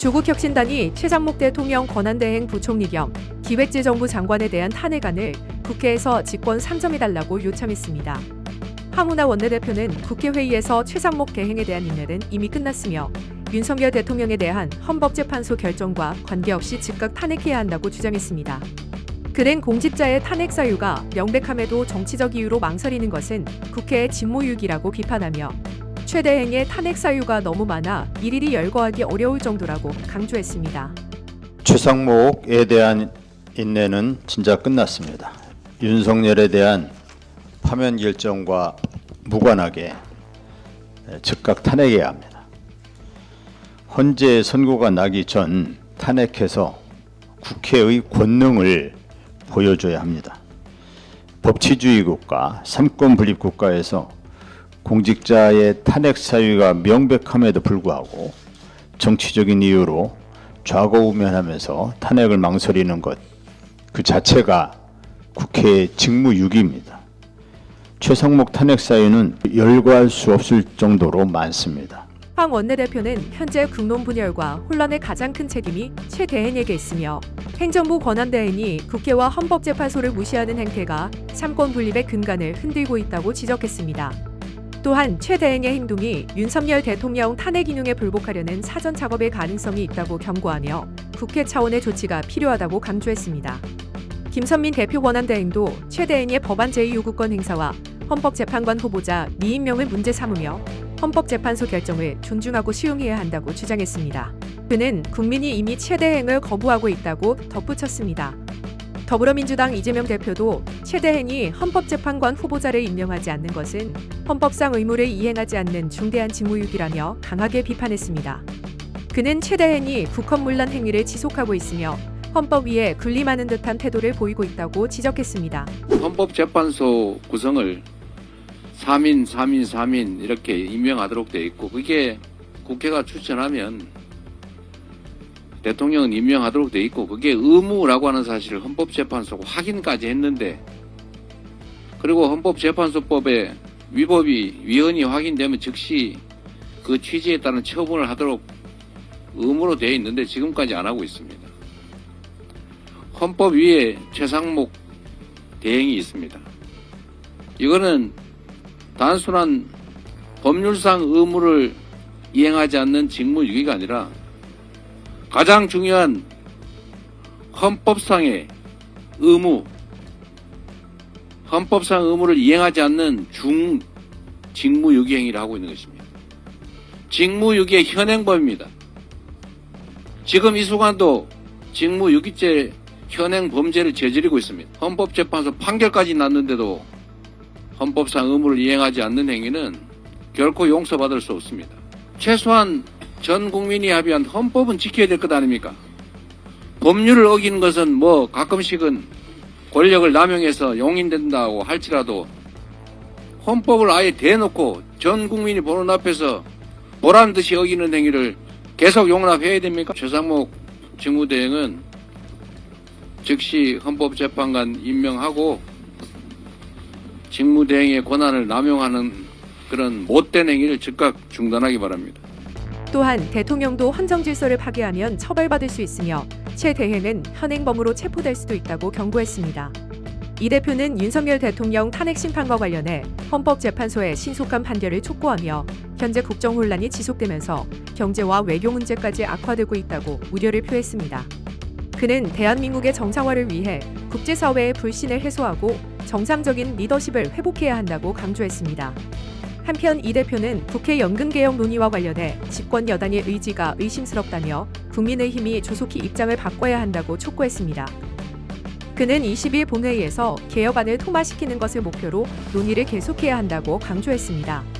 조국혁신단이 최장목 대통령 권한대행 부총리 겸 기획재정부 장관에 대한 탄핵안을 국회에서 직권 상정해달라고 요청했습니다. 황운하 원내대표는 국회 회의에서 최장목 대행에 대한 인내는 이미 끝났으며 윤석열 대통령에 대한 헌법재판소 결정과 관계없이 즉각 탄핵해야 한다고 주장했습니다. 그는 공직자의 탄핵 사유가 명백함에도 정치적 이유로 망설이는 것은 국회의 직무유기라고 비판하며 최 대행의 탄핵 사유가 너무 많아 일일이 열거하기 어려울 정도라고 강조했습니다. 최상목에 대한 인내는 진짜 끝났습니다. 윤석열에 대한 파면 결정과 무관하게 즉각 탄핵해야 합니다. 헌재 선고가 나기 전 탄핵해서 국회의 권능을 보여줘야 합니다. 법치주의 국가, 삼권 분립 국가에서 공직자의 탄핵 사유가 명백함에도 불구하고 정치적인 이유로 좌고우면하면서 탄핵을 망설이는 것 그 자체가 국회의 직무유기입니다. 최상목 탄핵 사유는 열거할 수 없을 정도로 많습니다. 황 원내대표는 현재 국론 분열과 혼란의 가장 큰 책임이 최 대행에게 있으며 행정부 권한 대행이 국회와 헌법재판소를 무시하는 행태가 삼권 분립의 근간을 흔들고 있다고 지적했습니다. 또한 최 대행의 행동이 윤석열 대통령 탄핵 인용에 불복하려는 사전 작업의 가능성이 있다고 경고하며 국회 차원의 조치가 필요하다고 강조했습니다. 김선민 대표 권한 대행도 최 대행의 법안 제2요구권 행사와 헌법재판관 후보자 미임명을 문제 삼으며 헌법재판소 결정을 존중하고 수용해야 한다고 주장했습니다. 그는 국민이 이미 최 대행을 거부하고 있다고 덧붙였습니다. 더불어민주당 이재명 대표도 최대행이 헌법재판관 후보자를 임명하지 않는 것은 헌법상 의무를 이행하지 않는 중대한 직무유기라며 강하게 비판했습니다. 그는 최대행이 국헌문란 행위를 지속하고 있으며 헌법 위에 군림하는 듯한 태도를 보이고 있다고 지적했습니다. 헌법재판소 구성을 3인, 3인, 3인 이렇게 임명하도록 돼 있고 그게 국회가 추천하면 대통령은 임명하도록 돼 있고 그게 의무라고 하는 사실을 헌법재판소가 확인까지 했는데 그리고 헌법재판소법에 위법이 위헌이 확인되면 즉시 그 취지에 따른 처분을 하도록 의무로 되어 있는데 지금까지 안 하고 있습니다. 헌법 위에 최상목 대행이 있습니다. 이거는 단순한 법률상 의무를 이행하지 않는 직무유기가 아니라 가장 중요한 헌법상의 의무, 헌법상 의무를 이행하지 않는 중 직무유기 행위를 하고 있는 것입니다. 직무유기의 현행범입니다. 지금 이 순간도 직무유기죄 현행 범죄를 저지르고 있습니다. 헌법재판소 판결까지 났는데도 헌법상 의무를 이행하지 않는 행위는 결코 용서받을 수 없습니다. 최소한 전 국민이 합의한 헌법은 지켜야 될 것 아닙니까? 법률을 어기는 것은 뭐 가끔씩은 권력을 남용해서 용인된다고 할지라도 헌법을 아예 대놓고 전 국민이 보는 앞에서 보란 듯이 어기는 행위를 계속 용납해야 됩니까? 최상목 직무대행은 즉시 헌법재판관 임명하고 직무대행의 권한을 남용하는 그런 못된 행위를 즉각 중단하기 바랍니다. 또한 대통령도 헌정 질서를 파괴하면 처벌받을 수 있으며 최 대행은 현행범으로 체포될 수도 있다고 경고했습니다. 이 대표는 윤석열 대통령 탄핵 심판과 관련해 헌법재판소의 신속한 판결을 촉구하며 현재 국정 혼란이 지속되면서 경제와 외교 문제까지 악화되고 있다고 우려를 표했습니다. 그는 대한민국의 정상화를 위해 국제사회의 불신을 해소하고 정상적인 리더십을 회복해야 한다고 강조했습니다. 한편 이 대표는 국회 연금개혁 논의와 관련해 집권 여당의 의지가 의심스럽다며 국민의힘이 조속히 입장을 바꿔야 한다고 촉구했습니다. 그는 20일 본회의에서 개혁안을 통과시키는 것을 목표로 논의를 계속해야 한다고 강조했습니다.